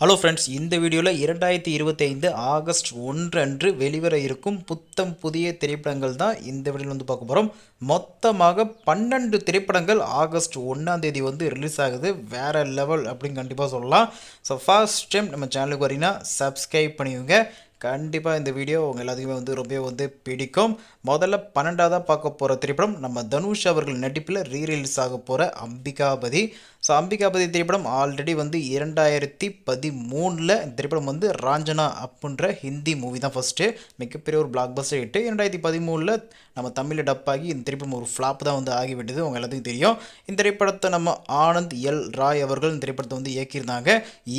Hello friends இந்த வீடியோவில் இரண்டாயிரத்தி இருபத்தி ஐந்து ஆகஸ்ட் ஒன்று அன்று வெளிவர இருக்கும் புத்தம் புதிய திரைப்படங்கள் தான் இந்த வீடியோவில் வந்து பார்க்க போகிறோம் மொத்தமாக பன்னெண்டு திரைப்படங்கள் ஆகஸ்ட் ஒன்றாம் தேதி வந்து ரிலீஸ் ஆகுது. வேறு லெவல் அப்படின்னு கண்டிப்பாக சொல்லலாம். ஸோ ஃபர்ஸ்ட் டைம் நம்ம சேனலுக்கு வரீங்கன்னா சப்ஸ்கிரைப் பண்ணிவிங்க கண்டிப்பாக இந்த வீடியோ உங்கள் எல்லாத்துக்குமே வந்து ரொம்ப வந்து பிடிக்கும். முதல்ல பன்னெண்டாவதாக பார்க்க போகிற திரைப்படம் நம்ம தனுஷ் அவர்கள் நடிப்பில் ரீரிலீஸ் ஆக போகிற அம்பிகாபதி. ஸோ அம்பிகாபதி திரைப்படம் ஆல்ரெடி வந்து இரண்டாயிரத்தி பதிமூணில் இந்த திரைப்படம் வந்து ராஞ்சனா அப்படின்ற ஹிந்தி மூவி தான் ஃபஸ்ட்டு மிகப்பெரிய ஒரு பிளாக் பஸ்டர் ஹிட்டு இரண்டாயிரத்தி பதிமூணில் நம்ம தமிழில் டப்பாகி இந்த திரைப்படம் ஒரு ஃப்ளாப் தான் வந்து ஆகிவிட்டது. உங்கள் எல்லாத்துக்கும் தெரியும். இந்த திரைப்படத்தை நம்ம ஆனந்த் எல் ராய் அவர்கள் இந்த திரைப்படத்தை வந்து இயக்கியிருந்தாங்க.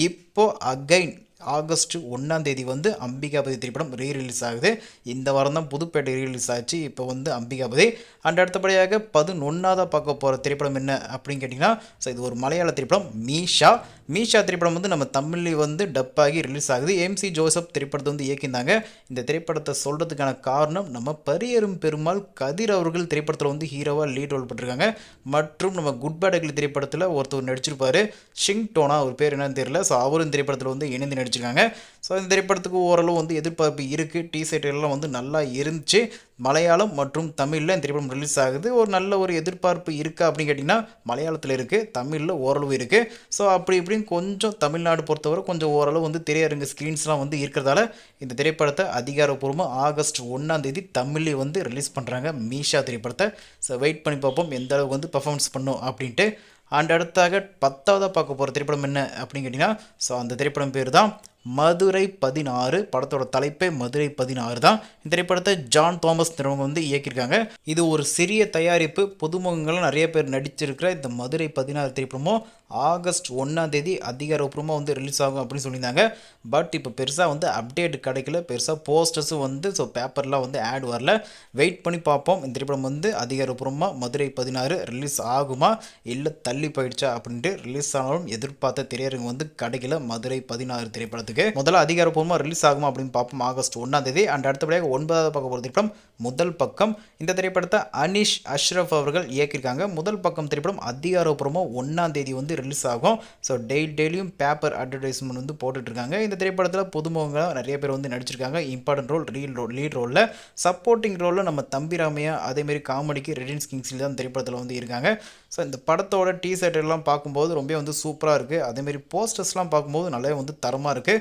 இப்போ அகைன் ஆகஸ்ட் ஒன்றாம் தேதி வந்து அம்பிகாபதி திரைப்படம் ரீ ரிலீஸ் ஆகுது. இந்த வாரம் தான் புதுப்பேட்டை ரீ ரிலீஸ் ஆச்சு. இப்போ வந்து அம்பிகாபதி அண்ட் அடுத்தபடியாக பதினொன்றாவதாக பார்க்க போகிற திரைப்படம் என்ன அப்படின்னு கேட்டிங்கன்னா ஸோ இது ஒரு மலையாள திரைப்படம் மீஷா. மீஷா திரைப்படம் வந்து நம்ம தமிழில் வந்து டப்பாகி ரிலீஸ் ஆகுது. எம்சி ஜோசப் திரைப்படத்தை வந்து இயக்கியிருந்தாங்க. இந்த திரைப்படத்தை சொல்கிறதுக்கான காரணம் நம்ம பரியரும் பெருமாள் கதிர் அவர்கள் திரைப்படத்தில் வந்து ஹீரோவாக லீட் ரோல் பண்ணிருக்காங்க மற்றும் நம்ம குட் பேடகிலி திரைப்படத்தில் ஒருத்தர் நடிச்சிருப்பார் ஷிங் டோனா அவர் பேர் என்னன்னு தெரியல. ஸோ அவரும் திரைப்படத்தில் வந்து இணைந்து நடிச்சிருக்காங்க. ஸோ இந்த திரைப்படத்துக்கு ஓரளவு வந்து எதிர்பார்ப்பு இருக்குது டி எல்லாம் வந்து நல்லா இருந்துச்சு. மலையாளம் மற்றும் தமிழில் இந்த திரைப்படம் ரிலீஸ் ஆகுது. ஒரு நல்ல ஒரு எதிர்பார்ப்பு இருக்கா அப்படின்னு கேட்டிங்கன்னா மலையாளத்தில் இருக்குது தமிழில் ஓரளவு இருக்குது ஸோ அப்படி இப்படி இப்படின்னு கொஞ்சம் தமிழ்நாடு பொறுத்தவரை கொஞ்சம் ஓரளவு வந்து திரையரங்கு ஸ்க்ரீன்ஸ்லாம் வந்து இருக்கிறதால இந்த திரைப்படத்தை அதிகாரப்பூர்வமாக ஆகஸ்ட் ஒன்றாம் தேதி தமிழில் வந்து ரிலீஸ் பண்ணுறாங்க மீஷா திரைப்படத்தை. ஸோ வெயிட் பண்ணி பார்ப்போம் எந்த அளவுக்கு வந்து பர்ஃபார்மன்ஸ் பண்ணும் அப்படின்ட்டு. அண்ட் அடுத்தாக பத்தாவதாக பார்க்க போகிற திரைப்படம் என்ன அப்படின்னு கேட்டிங்கன்னா ஸோ அந்த திரைப்படம் பேர் தான் மதுரை பதினாறு படத்தோட தலைப்பே மதுரை பதினாறு தான். இந்த திரைப்படத்தை ஜான் தாமஸ் நிறுவனம் வந்து இயக்கியிருக்காங்க. இது ஒரு சிறிய தயாரிப்பு புதுமுகங்களும் நிறைய பேர் நடிச்சிருக்கிற இந்த மதுரை பதினாறு திரைப்படமும் ஆகஸ்ட் ஒன்றாம் தேதி அதிகாரப்பூர்வமாக வந்து ரிலீஸ் ஆகும் அப்படின்னு சொல்லியிருந்தாங்க. பட் இப்போ பெருசாக வந்து அப்டேட் கிடைக்கல. பெருசாக போஸ்டர்ஸும் வந்து ஸோ பேப்பர்லாம் வந்து ஆட் வரல. வெயிட் பண்ணி பார்ப்போம். இந்த திரைப்படம் வந்து அதிகாரப்பூர்வமாக மதுரை பதினாறு ரிலீஸ் ஆகுமா? இல்லை தள்ளி போயிடுச்சா? அப்படின்ட்டு ரிலீஸ் ஆனாலும் எதிர்பார்த்த திரையரங்கு வந்து கிடைக்கல. மதுரை பதினாறு திரைப்படத்துக்கு. முதல்ல அதிகாரப்பூர்வமாக ரிலீஸ் ஆகுமா அப்படின்னு பார்ப்போம் ஆகஸ்ட் ஒன்றாம் தேதி. அண்ட் அடுத்தபடியாக ஒன்பதாவது பார்க்க போகிற திரைப்படம் முதல் பக்கம். இந்த திரைப்படத்தை அனிஷ் அஷ்ரஃப் அவர்கள் இயக்கியிருக்காங்க. முதல் பக்கம் திரைப்படம் அதிகாரப்பூர்வமாக ஒன்றாம் தேதி வந்து ரிலீஸ் ஆகும். ஸோ டெய்லி டெய்லியும் பேப்பர் அட்வர்டைஸ்மெண்ட் வந்து போட்டுட்ருக்காங்க. இந்த திரைப்படத்தில் புதுமுகங்களாக நிறைய பேர் வந்து நடிச்சிருக்காங்க. Important role reel role lead ரோலில் சப்போர்ட்டிங் ரோலில் நம்ம தம்பிராமையா அதேமாரி காமெடிக்கு ரெடின்ஸ் கிங்ஸில் தான் திரைப்படத்தில் வந்து இருக்காங்க. ஸோ இந்த படத்தோட டீ எல்லாம் பார்க்கும்போது ரொம்ப வந்து சூப்பராக இருக்குது அதேமாரி போஸ்டர்ஸ்லாம் பார்க்கும்போது நல்லாவே வந்து தரமாக இருக்குது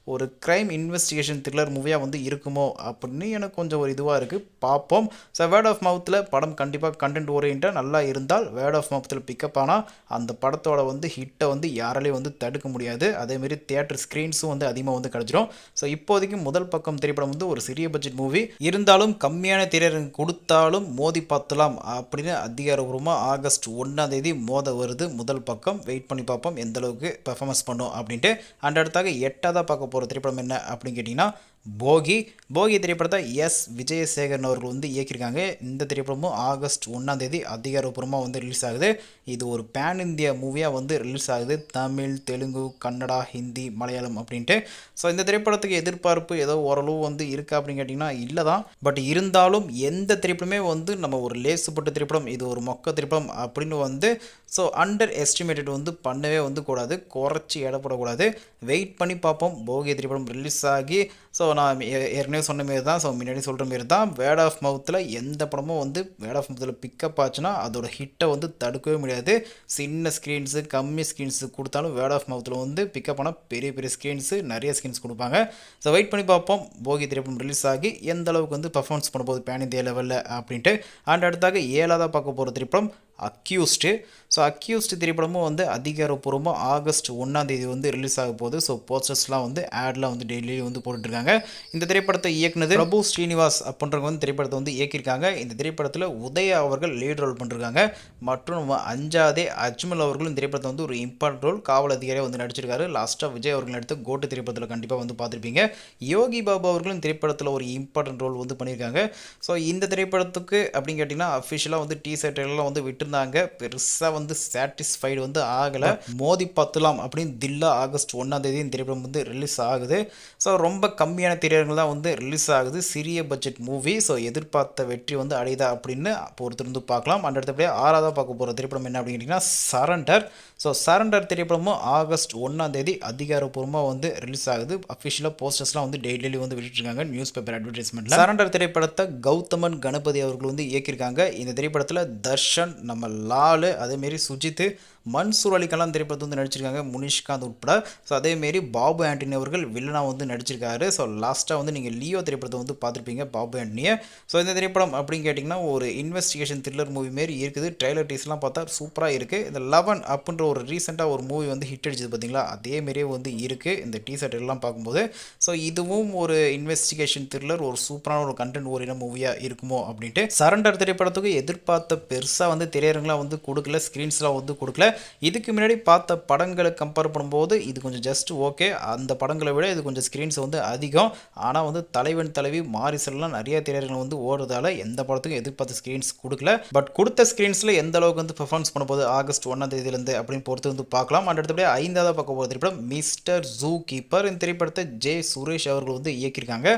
ஒரு க்ரைம் இன்வெஸ்டிகேஷன் த்ரில்லர் மூவியாக வந்து இருக்குமோ அப்படின்னு எனக்கு கொஞ்சம் ஒரு இதுவாக இருக்குது பார்ப்போம். ஸோ வேர்ட் ஆஃப் மவுத்தில் படம் கண்டிப்பாக கண்டென்ட் ஓரியன்ட்டாக நல்லா இருந்தால் வேர்ட் ஆஃப் மவுத்தில் பிக்கப் ஆனால் அந்த படத்தோட வந்து ஹிட்டை வந்து யாராலையும் வந்து தடுக்க முடியாது. அதேமாரி தியேட்டர் ஸ்க்ரீன்ஸும் வந்து அதிகமாக வந்து கிடச்சிரும் ஸோ இப்போதைக்கு முதல் பக்கம் திரைப்படம் வந்து ஒரு சிறிய பட்ஜெட் மூவி இருந்தாலும் கம்மியான திரையரங்கு கொடுத்தாலும் மோதி பார்த்தலாம் அப்படின்னு அதிகாரபூர்வமாக ஆகஸ்ட் ஒன்றாம் தேதி மோத வருது முதல் பக்கம். வெயிட் பண்ணி பார்ப்போம் எந்த அளவுக்கு பெர்ஃபார்மன்ஸ் பண்ணும் அப்படின்ட்டு. அண்ட் அடுத்தாக எட்டாவதாக பார்க்க போகிற திரைப்படம் என்ன அப்படின்னு கேட்டிங்கன்னா போகி. போகி திரைப்படத்தை எஸ். விஜயசேகரன் அவர்கள் வந்து இயக்கியிருக்காங்க. இந்த திரைப்படமும் ஆகஸ்ட் ஒன்றாம் தேதி அதிகாரப்பூர்வமாக வந்து ரிலீஸ் ஆகுது. இது ஒரு பேன் இந்தியா மூவியாக வந்து ரிலீஸ் ஆகுது. தமிழ் தெலுங்கு கன்னடா ஹிந்தி மலையாளம் அப்படின்ட்டு. ஸோ இந்த திரைப்படத்துக்கு எதிர்பார்ப்பு ஏதோ ஓரளவு வந்து இருக்கா அப்படின்னு கேட்டிங்கன்னா இல்லை தான். பட் இருந்தாலும் எந்த திரைப்படமே வந்து நம்ம ஒரு லேசுப்பட்ட திரைப்படம் இது ஒரு மொக்க திரைப்படம் அப்படின்னு வந்து ஸோ அண்டர் எஸ்டிமேட்டட் வந்து பண்ணவே வந்து கூடாது. குறைச்சி இடப்படக்கூடாது வெயிட் பண்ணி பார்ப்போம். போகி திரைப்படம் ரிலீஸ் ஆகி ஸோ நான் ஏற்கனவே சொன்ன மாரி தான். ஸோ முன்னாடி சொல்கிற மாரி தான். வேர்ட் ஆஃப் மவுத்தில் எந்த படமும் வந்து வேர்ட் ஆஃப் மவுத்தில் பிக்கப் ஆச்சுன்னா அதோட ஹிட்டை வந்து தடுக்கவே முடியாது. சின்ன ஸ்க்ரீன்ஸு கம்மி ஸ்க்ரீன்ஸு கொடுத்தாலும் வேர்ட் ஆஃப் மவுத்தில் வந்து பிக்கப் ஆனால் பெரிய பெரிய ஸ்க்ரீன்ஸு நிறைய ஸ்க்ரீன்ஸ் கொடுப்பாங்க. ஸோ வெயிட் பண்ணி பார்ப்போம். போகி திரைப்படம் ரிலீஸ் ஆகி எந்த அளவுக்கு வந்து பர்ஃபார்மன்ஸ் பண்ணும்போது பேன் இந்தியா லெவலில் அப்படின்ட்டு. அண்ட் அடுத்தாக ஏழாவதாக பார்க்க போகிற திரைப்படம் அக்யூஸ்டு ஸோ அக்யூஸ்டு திரைப்படமும் வந்து அதிகாரப்பூர்வமாக ஆகஸ்ட் ஒன்றாம் தேதி வந்து ரிலீஸ் ஆக போகுது. ஸோ போஸ்டர்ஸ்லாம் வந்து ஆட்லாம் வந்து டெய்லி வந்து போட்டுட்ருக்காங்க. இந்த திரைப்படத்தை இயக்குனது பிரபு ஸ்ரீனிவாஸ் அப்படின்றவங்க வந்து திரைப்படத்தை வந்து இயக்கியிருக்காங்க. இந்த திரைப்படத்தில் உதயா அவர்கள் லீட் ரோல் பண்ணிருக்காங்க. மற்றும் நம்ம அஞ்சாதே அஜ்மல் அவர்களும் திரைப்படத்தை வந்து ஒரு இம்பார்ட்டன்ட் ரோல் காவல் அதிகாரியாக வந்து நடிச்சிருக்காரு. லாஸ்ட்டாக விஜய் அவர்கள் நடித்த கோட்டு திரைப்படத்தில் கண்டிப்பாக வந்து பார்த்துருப்பீங்க. யோகி பாபு அவர்களும் திரைப்படத்தில் ஒரு இம்பார்ட்டன்ட் ரோல் வந்து பண்ணியிருக்காங்க. ஸோ இந்த திரைப்படத்துக்கு அப்படின்னு கேட்டிங்கன்னா அஃபிஷியலாக வந்து டி எல்லாம் வந்து விட்டு இருந்தாங்க. பெருசாக வந்து சாட்டிஸ்ஃபைடு வந்து ஆகலை. மோதி பத்துலாம் அப்படின்னு தில்லா ஆகஸ்ட் ஒன்றாம் தேதி இந்த திரைப்படம் வந்து ரிலீஸ் ஆகுது. ஸோ ரொம்ப கம்மியான திரையரங்கள் தான் வந்து ரிலீஸ் ஆகுது. சிறிய பட்ஜெட் மூவி ஸோ எதிர்பார்த்த வெற்றி வந்து அடையுதா அப்படின்னு பொறுத்திருந்து பார்க்கலாம். அந்த அடுத்தபடியாக ஆறாவதாக பார்க்க போகிற திரைப்படம் என்ன அப்படின்னு கேட்டிங்கன்னா சரண்டர் ஸோ சரண்டர் திரைப்படமும் ஆகஸ்ட் ஒன்றாம் தேதி அதிகாரப்பூர்வமாக வந்து ரிலீஸ் ஆகுது. அஃபிஷியலாக போஸ்டர்ஸ்லாம் வந்து டெய்லி வந்து விட்டுருக்காங்க நியூஸ் பேப்பர் அட்வர்டைஸ்மெண்ட்டில் சரண்டர் திரைப்படத்தை கௌதமன் கணபதி அவர்கள் வந்து இயக்கியிருக்காங்க. இந்த திரைப்படத்தில் தர்ஷன் நம்ம லாலு அதேமாரி சுஜித்து மன்சூர் அலிகலாம் திரைப்படத்தை வந்து நடிச்சிருக்காங்க முனிஷ்காந்த் உட்பட. ஸோ அதேமாரி பாபு ஆண்டனி அவர்கள் வில்லனாக வந்து நடிச்சிருக்காரு. ஸோ லாஸ்ட்டாக வந்து நீங்கள் லியோ திரைப்படத்தை வந்து பார்த்துருப்பீங்க பாபு ஆண்டனியை. ஸோ இந்த திரைப்படம் அப்படின்னு கேட்டிங்கன்னா ஒரு இன்வெஸ்டிகேஷன் த்ரில்லர் மூவி மாரி இருக்குது. ட்ரைலர் டீஸ்லாம் பார்த்தா சூப்பராக இருக்குது இந்த லெவன் அப்படின்ற ஒரு ரீசெண்டாக ஒரு மூவி வந்து ஹிட் அடிச்சது பார்த்தீங்களா? அதேமாரியே வந்து இருக்குது இந்த டீசர்ட் எல்லாம் பார்க்கும்போது. ஸோ இதுவும் ஒரு இன்வெஸ்டிகேஷன் த்ரில்லர் ஒரு சூப்பரான ஒரு கண்டென்ட் ஓரின மூவியாக இருக்குமோ அப்படின்ட்டு. சரண்டர் திரைப்படத்துக்கு எதிர்பார்த்த பெருசாக வந்து திரையரங்களாக வந்து கொடுக்கல. ஸ்க்ரீன்ஸ்லாம் வந்து கொடுக்கல. இதுக்கு முன்னாடி பார்த்த படங்களை கம்பேர் பண்ணும்போது இது கொஞ்சம் ஜஸ்ட் ஓகே அந்த படங்களை விட இது கொஞ்சம் ஸ்க்ரீன்ஸ் வந்து அதிகம். ஆனால் வந்து தலைவன் தலைவி மாரிசல்லாம் நிறைய திரையரங்கள் வந்து ஓடுறதால எந்த படத்துக்கும் எதிர்பார்த்த ஸ்க்ரீன்ஸ் கொடுக்கல. பட் கொடுத்த ஸ்க்ரீன்ஸில் எந்த அளவுக்கு வந்து பெர்ஃபார்மன்ஸ் பண்ணும்போது ஆகஸ்ட் ஒன்றாம் தேதியிலேருந்து அப்படின்னு பொறுத்து வந்து பார்க்கலாம். அண்ட் அடுத்தபடியாக ஐந்தாவது பக்கம் போகிற திரைப்படம் மிஸ்டர் ஜூ கீப்பர் இந்த திரைப்படத்தை ஜே சுரேஷ் அவர்கள் வந்து இயக்கியிருக்காங்க.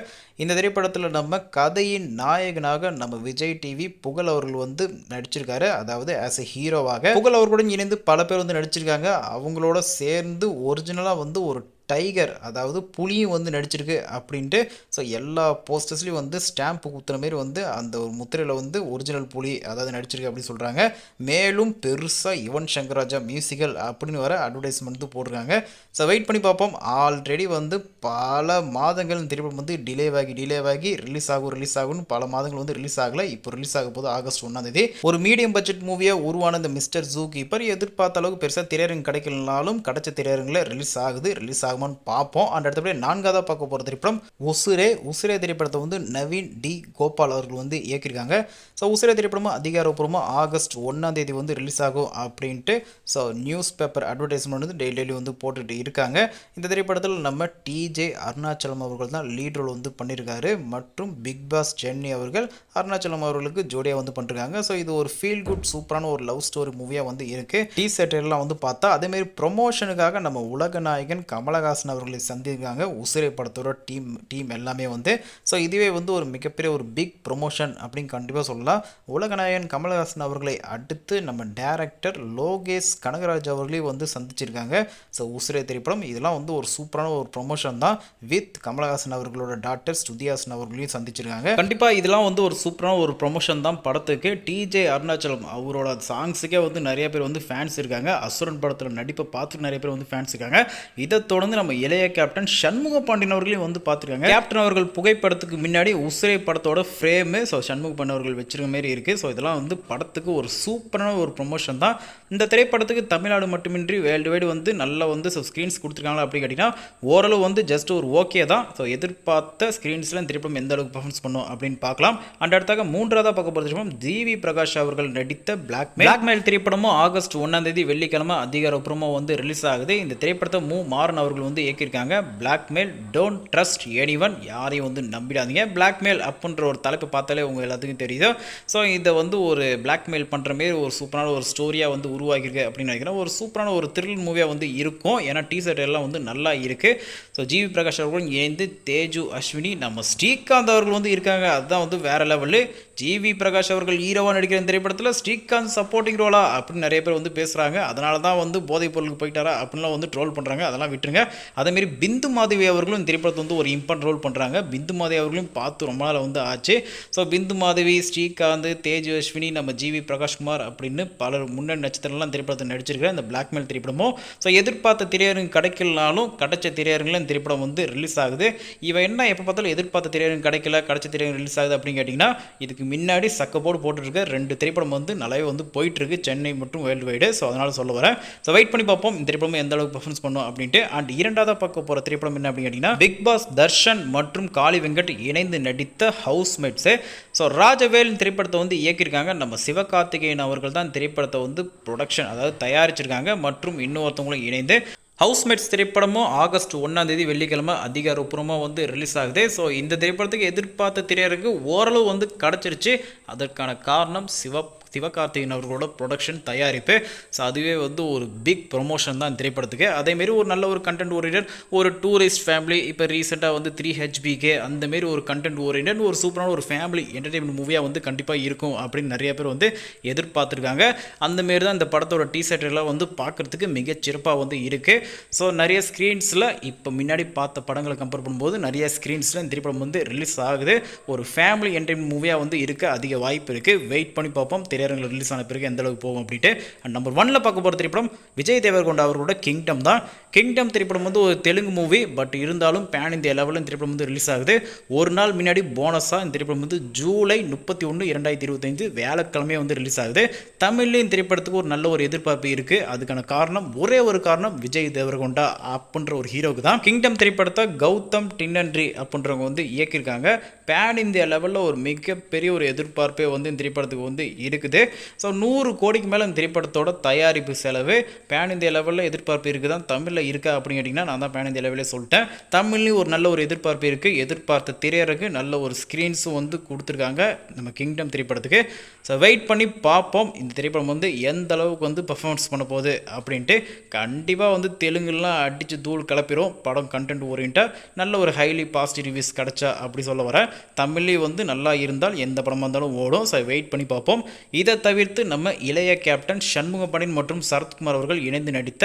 இந்த திரைப்படத்தில் நம்ம கதையின் நாயகனாக நம்ம விஜய் டிவி புகழ் அவர்கள் வந்து நடிச்சிருக்காரு. அதாவது ஆஸ் எ ஹீரோவாக புகழ் அவர்களுடன் இணைந்து பல பேர் வந்து நடிச்சிருக்காங்க. அவங்களோட சேர்ந்து ஒரிஜினலாக வந்து ஒரு டைகர் அதாவது புலியும் வந்து நடிச்சிருக்கு அப்படின்ட்டு ஸோ எல்லா போஸ்டர்ஸ்லையும் வந்து ஸ்டாம்ப் குத்துற மாரி வந்து அந்த ஒரு முத்திரையில் வந்து ஒரிஜினல் புலி அதாவது நடிச்சிருக்கு அப்படின்னு சொல்கிறாங்க மேலும் பெருசாக யுவன் சங்கராஜா மியூசிக்கல் அப்படின்னு வர அட்வர்டைஸ்மெண்ட் வந்து போட்டிருக்காங்க. ஸோ வெயிட் பண்ணி பார்ப்போம். ஆல்ரெடி வந்து பல மாதங்கள் திரைப்படம் வந்து டிலே ஆகி டிலே ஆகி ரிலீஸ் ஆகும் ரிலீஸ் ஆகும்னு பல மாதங்கள் வந்து ரிலீஸ் ஆகலை. இப்போ ரிலீஸ் ஆக போது ஆகஸ்ட் ஒன்றாம் தேதி. ஒரு மீடியம் பட்ஜெட் மூவியாக உருவான இந்த மிஸ்டர் ஜூ கீப்பர் எதிர்பார்த்த அளவுக்கு பெருசாக திரையரங்கு கிடைக்கலனாலும் கிடைச்ச திரையரங்கில் ரிலீஸ் ஆகுது ரிலீஸ் ஆகுமான்னு பார்ப்போம். அந்த இடத்துல நான்காவதாக பார்க்க போகிற திரைப்படம் உசுரே உசுரே திரைப்படத்தை வந்து நவீன் டி கோபால் அவர்கள் வந்து இயக்கியிருக்காங்க. ஸோ உசுரே திரைப்படமும் அதிகாரப்பூர்வமாக ஆகஸ்ட் ஒன்றாம் தேதி வந்து ரிலீஸ் ஆகும் அப்படின்ட்டு ஸோ நியூஸ் பேப்பர் அட்வர்டைஸ்மெண்ட் வந்து டெய்லி டெய்லி வந்து போட்டுட்டு இருக்காங்க. இந்த திரைப்படத்தில் நம்ம டிஜே அருணாச்சலம் அவர்கள் தான் லீட் ரோல் வந்து பண்ணியிருக்காரு. மற்றும் பிக் பாஸ் சென்னை அவர்கள் அருணாச்சலம் அவர்களுக்கு ஜோடியாக வந்து பண்ணிருக்காங்க. ஸோ இது ஒரு ஃபீல் குட் சூப்பரான ஒரு லவ் ஸ்டோரி மூவியாக வந்து இருக்குது டி செட்டர்லாம் வந்து பார்த்தா அதேமாரி ப்ரொமோஷனுக்காக நம்ம உலக நாயகன் கமலஹாசன் அவர்களை சந்திருக்காங்க உசிரை படத்தோட டீம் டீம் எல்லாமே வந்து ஸோ இதுவே வந்து ஒரு மிகப்பெரிய ஒரு பிக் ப்ரொமோஷன் அப்படின்னு கண்டிப்பாக சொல்லலாம். உலகநாயகன் கமலஹாசன் அவர்களை அடுத்து நம்ம டேரக்டர் லோகேஷ் கனகராஜ் அவர்களையும் வந்து சந்திச்சிருக்காங்க. ஸோ உசிரை திரைப்படம் இதெல்லாம் வந்து ஒரு சூப்பரான ஒரு ப்ரொமோஷன் தான். வித் கமலஹாசன் அவர்களோட டாக்டர் ஸ்ருதிஹாசன் அவர்களையும் சந்திச்சிருக்காங்க. கண்டிப்பாக இதெல்லாம் வந்து ஒரு சூப்பரான ஒரு ப்ரொமோஷன் தான் படத்துக்கு. டிஜே அருணாச்சலம் அவரோட சாங்ஸுக்கே வந்து நிறைய பேர் வந்து ஃபேன்ஸ் இருக்காங்க. அசுரன் படத்தில் நடிப்பை பார்த்துட்டு நிறைய பேர் வந்து ஃபேன்ஸ் இருக்காங்க. இதை தொடர்ந்து நம்ம இளைய கேப்டன் சண்முக பாண்டியன் அவர்களையும் வந்து பார்த்துருக்காங்க. கேப்டன் அவர்கள் புகைப்படத்துக்கு முன்னாடி உசிரை படத்தோட ஃப்ரேமு ஸோ சண்முக பாண்டியன் அவர்கள் வச்சிருக்க மாரி இருக்குது ஸோ இதெல்லாம் வந்து படத்துக்கு ஒரு சூப்பரான ஒரு ப்ரொமோஷன் தான். இந்த திரைப்படத்துக்கு தமிழ்நாடு மட்டுமின்றி வேர்ல்டு வைடு வந்து நல்லா வந்து ஸோ ஸ்க்ரீன்ஸ் கொடுத்துருக்காங்களா அப்படி கேட்டிங்கன்னா ஓரளவு வந்து ஜஸ்ட் ஒரு ஓகே தான். ஸோ எதிர்பார்த்த ஸ்க்ரீன்ஸில் இந்த திரைப்படம் எந்த அளவுக்கு பர்ஃபார்மன்ஸ் பண்ணும் அப்படின்னு பார்க்கலாம். அண்ட் அடுத்தாக மூன்றாவதாக பார்க்க போகிற திரைப்படம் ஜிவி பிரகாஷ் அவர்கள் நடித்த பிளாக் பிளாக்மெயில் திரைப்படமும் ஆகஸ்ட் ஒன்றாம் தேதி வெள்ளிக்கிழமை அதிகாரப்பூர்வமாக வந்து ரிலீஸ் ஆகுது. இந்த திரைப்படத்தை மு. மாறன் அவர்கள் வந்து இயக்கியிருக்காங்க. Blackmail don't trust anyone யாரையும் வந்து நம்பிடாதீங்க. பிளாக்மெயில் அப்படின்ற ஒரு தலைப்பு பார்த்தாலே உங்கள் எல்லாத்துக்கும் தெரியுதோ. ஸோ இதை வந்து ஒரு பிளாக்மெயில் பண்ணுற மாரி ஒரு சூப்பரான ஒரு ஸ்டோரியாக வந்து உருவாகியிருக்கு அப்படின்னு நினைக்கிறேன். ஒரு சூப்பரான ஒரு த்ரில் மூவியாக வந்து இருக்கும். ஏன்னா டீசர்ட் எல்லாம் வந்து நல்லா இருக்குது ஸோ ஜிவி பிரகாஷ் அவர்களும் இணைந்து தேஜு அஸ்வினி நம்ம ஸ்ரீகாந்த் அவர்கள் வந்து இருக்காங்க. அதுதான் வந்து வேறு லெவலு ஜிவி பிரகாஷ் அவர்கள் ஹீரோவாக நடிக்கிற இந்த திரைப்படத்தில் ஸ்ரீகாந்த் சப்போர்ட்டிங் ரோலா அப்படின்னு நிறைய பேர் வந்து பேசுகிறாங்க அதனால தான் வந்து போதைப் பொருளுக்கு போயிட்டாரா அப்படின்லாம் வந்து ட்ரோல் பண்ணுறாங்க அதெல்லாம் விட்டுருங்க. அதேமாரி பிந்து மாதவி அவர்களும் இந்த திரைப்படத்தை வந்து ஒரு இம்பார்ட் ரோல் பண்ணுறாங்க பிந்து மாதவி அவர்களும் பார்த்து ரொம்ப நாள் வந்து ஆச்சு. ஸோ பிந்து மாதவி ஸ்ரீகாந்த் தேஜ் அஸ்வினி நம்ம ஜிவி பிரகாஷ்குமார் அப்படின்னு பலர் முன்னணி நட்சத்திரம்லாம் திரைப்படத்தை நடிச்சிருக்கிற இந்த பிளாக்மெயில் திரைப்படமும் ஸோ எதிர்பார்த்த திரையரங்கு கிடைக்கலனாலும் கிடைச்ச திரையரங்கில் இந்த திரைப்படம் வந்து ரிலீஸ் ஆகுது. இவன் என்ன எப்போ பார்த்தாலும் எதிர்பார்த்த திரையரங்கு கிடைக்கல கிடைச்ச திரையரங்கு ரிலீஸ் ஆகுது அப்படின்னு கேட்டிங்கன்னா இதுக்கு முன்னாடி சக்கப்போடு போட்டுருக்க ரெண்டு திரைப்படம் வந்து நல்லாவே வந்து போயிட்டுருக்கு சென்னை மற்றும் வேர்ல்டு வைடு. ஸோ அதனால் சொல்ல வரேன். ஸோ வெயிட் பண்ணி பார்ப்போம். இந்த திரைப்படம் எந்த அளவுக்கு பர்ஃபார்மன்ஸ் பண்ணும் அப்படின்ட்டு. அண்ட் இரண்டாவதாக பார்க்க போகிற திரைப்படம் என்ன அப்படின்னு கேட்டிங்கன்னா பிக் பாஸ் தர்ஷன் மற்றும் காளி வெங்கட் இணைந்து நடித்த ஹவுஸ் மேட்ஸு ஸோ ராஜவேல் திரைப்படத்தை வந்து இயக்கியிருக்காங்க. நம்ம சிவகார்த்திகேயன் அவர்கள் தான் திரைப்படத்தை வந்து ப்ரொடக்ஷன் அதாவது தயாரிச்சிருக்காங்க. மற்றும் இன்னொருத்தவங்களும் இணைந்து ஹவுஸ்மேட்ஸ் திரைப்படமும் ஆகஸ்ட் ஒன்றாம் தேதி வெள்ளிக்கிழமை அதிகாரப்பூர்வமாக வந்து ரிலீஸ் ஆகுது. ஸோ இந்த திரைப்படத்துக்கு எதிர்பார்த்த திரையரங்கு ஓரளவு வந்து கிடச்சிருச்சு. அதற்கான காரணம் சிவப்பு சிவகார்த்திகேயன் அவர்களோட ப்ரொடக்ஷன் தயாரிப்பு. ஸோ அதுவே வந்து ஒரு பிக் ப்ரொமோஷன் தான் இந்த திரைப்படத்துக்கு. அதேமாரி ஒரு நல்ல ஒரு கண்டென்ட் ஓரியன்ட் ஒரு டூரிஸ்ட் ஃபேமிலி இப்போ ரீசெண்டாக வந்து த்ரீ ஹெச்பிகே அந்தமாரி ஒரு கண்டென்ட் ஓரியன்ட் ஒரு சூப்பரான ஒரு ஃபேமிலி என்டர்டைன்மெண்ட் மூவியாக வந்து கண்டிப்பாக இருக்கும் அப்படின்னு நிறைய பேர் வந்து எதிர்பார்த்துருக்காங்க. அந்தமாரி தான் இந்த படத்தோட டீசர்ட்லாம் வந்து பார்க்குறதுக்கு மிகச்சிறப்பாக வந்து இருக்குது ஸோ நிறைய ஸ்க்ரீன்ஸில் இப்போ முன்னாடி பார்த்த படங்களை கம்பேர் பண்ணும்போது நிறைய ஸ்க்ரீன்ஸில் இந்த திரைப்படம் வந்து ரிலீஸ் ஆகுது. ஒரு ஃபேமிலி என்டர்டைன்மெண்ட் மூவியாக வந்து இருக்க அதிக வாய்ப்பு இருக்குது வெயிட் பண்ணி பார்ப்போம். திரையரங்கில் ரிலீஸ் ஆன பிறகு எந்த அளவுக்கு போகும் அப்படின்ட்டு அண்ட் நம்பர் ஒன்னில் பார்க்க போகிற திரைப்படம் விஜய் தேவர்கொண்டா அவர்களோட கிங்டம் தான். கிங்டம் திரைப்படம் வந்து ஒரு தெலுங்கு மூவி பட் இருந்தாலும் பேன் இந்தியா லெவலில் இந்த திரைப்படம் வந்து ரிலீஸ் ஆகுது. ஒரு நாள் முன்னாடி போனஸாக இந்த திரைப்படம் வந்து ஜூலை முப்பத்தி ஒன்று இரண்டாயிரத்தி இருபத்தஞ்சு வேலைக்கிழமையே வந்து ரிலீஸ் ஆகுது. தமிழ்லேயும் இந்த திரைப்படத்துக்கு ஒரு நல்ல ஒரு எதிர்பார்ப்பு இருக்குது அதுக்கான காரணம் ஒரே ஒரு காரணம் விஜய் தேவர்கொண்டா அப்படின்ற ஒரு ஹீரோக்கு தான். கிங்டம் திரைப்படத்தை கௌதம் டின்னன்றி அப்படின்றவங்க வந்து இயக்கியிருக்காங்க. பேன் இந்தியா லெவலில் ஒரு மிகப்பெரிய ஒரு எதிர்பார்ப்பே வந்து இந்த திரைப்படத்துக்கு வந்து இருக்குது. ஸோ நூறு கோடிக்கு மேலே இந்த திரைப்படத்தோட தயாரிப்பு செலவு பேன் இந்தியா லெவலில் எதிர்பார்ப்பு இருக்குது தான் தமிழில் இருக்கா அப்படின்னு கேட்டிங்கன்னா நான் தான் பேன் இந்தியா லெவலே சொல்லிட்டேன். தமிழ்லையும் ஒரு நல்ல ஒரு எதிர்பார்ப்பு இருக்குது எதிர்பார்த்த திரையரங்கு நல்ல ஒரு ஸ்க்ரீன்ஸும் வந்து கொடுத்துருக்காங்க நம்ம கிங்டம் திரைப்படத்துக்கு. ஸோ வெயிட் பண்ணி பார்ப்போம். இந்த திரைப்படம் வந்து எந்த அளவுக்கு வந்து பர்ஃபார்மன்ஸ் பண்ண போகுது அப்படின்ட்டு. கண்டிப்பாக வந்து தெலுங்குலாம் அடித்து தூள் கிளப்பிடும் படம் கண்டென்ட் ஓரியண்ட்டாக நல்ல ஒரு ஹைலி பாசிட்டிவ் ரிவ்யூஸ் கிடச்சா அப்படி சொல்ல வரேன். தமிழ்லேயும் வந்து நல்லா இருந்தால் எந்த படமாக இருந்தாலும் ஓடும். ஸோ வெயிட் பண்ணி பார்ப்போம். இதை தவிர்த்து நம்ம இளைய கேப்டன் சண்முக மற்றும் சரத்குமார் அவர்கள் இணைந்து நடித்த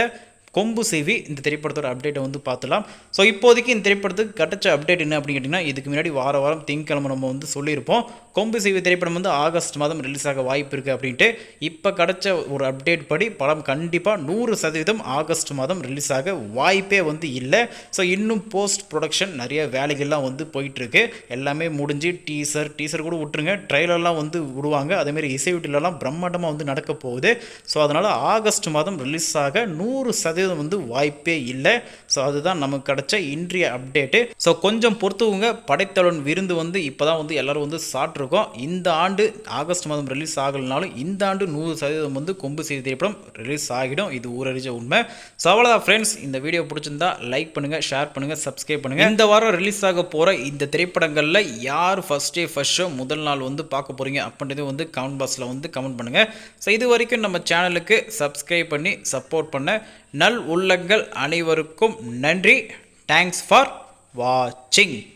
கொம்பு செய்வி இந்த திரைப்படத்தோட அப்டேட்டை வந்து பார்த்துலாம். ஸோ இப்போதைக்கு இந்த திரைப்படத்துக்கு கிடைச்ச அப்டேட் என்ன அப்படின்னு கேட்டிங்கன்னா இதுக்கு முன்னாடி வார வாரம் திங்கக்கிழமை நம்ம வந்து சொல்லியிருப்போம். கொம்பு செய்வி திரைப்படம் வந்து ஆகஸ்ட் மாதம் ரிலீஸ் ஆக வாய்ப்பு இருக்குது அப்படின்ட்டு. இப்போ கிடைச்ச ஒரு அப்டேட் படி படம் கண்டிப்பாக நூறு சதவீதம் ஆகஸ்ட் மாதம் ரிலீஸ் ஆக வாய்ப்பே வந்து இல்லை. ஸோ இன்னும் போஸ்ட் ப்ரொடக்ஷன் நிறைய வேலைகள்லாம் வந்து போயிட்டுருக்கு. எல்லாமே முடிஞ்சு டீசர் டீசர் கூட விட்டுருங்க. ட்ரெய்லர்லாம் வந்து விடுவாங்க. அதேமாரி இசை வீட்டிலலாம் பிரம்மாண்டமாக வந்து நடக்க போகுது. ஸோ அதனால் ஆகஸ்ட் மாதம் ரிலீஸ் ஆக நூறு சதவீதம் வந்து வாய்ப்பே இல்லை. ஸோ அதுதான் நமக்கு கிடைச்ச இன்றைய அப்டேட்டு ஸோ கொஞ்சம் பொறுத்துவங்க படைத்தலன் விருந்து வந்து இப்போ தான் வந்து எல்லோரும் வந்து சாப்பிட்ருக்கோம் இந்த ஆண்டு ஆகஸ்ட் மாதம் ரிலீஸ் ஆகலைனாலும் இந்த ஆண்டு நூறு சதவீதம் வந்து கொம்பு செய்தி திரைப்படம் ரிலீஸ் ஆகிடும். இது ஊரறிஞ்ச உண்மை. ஸோ அவ்வளோதான் ஃப்ரெண்ட்ஸ் இந்த வீடியோ பிடிச்சிருந்தா லைக் பண்ணுங்கள் ஷேர் பண்ணுங்கள் சப்ஸ்கிரைப் பண்ணுங்கள் இந்த வாரம் ரிலீஸ் ஆக போகிற இந்த திரைப்படங்களில் யார் ஃபஸ்ட் டே ஃபஸ்ட் ஷோ முதல் நாள் வந்து பார்க்க போகிறீங்க அப்படின்றது வந்து கமெண்ட் பாக்ஸில் வந்து கமெண்ட் பண்ணுங்கள் ஸோ இது வரைக்கும் நம்ம சேனலுக்கு சப்ஸ்கிரைப் பண்ணி சப்போர்ட் பண்ண நல் உள்ளங்கள் அனைவருக்கும் நன்றி. தேங்க்ஸ் ஃபார் வாட்சிங்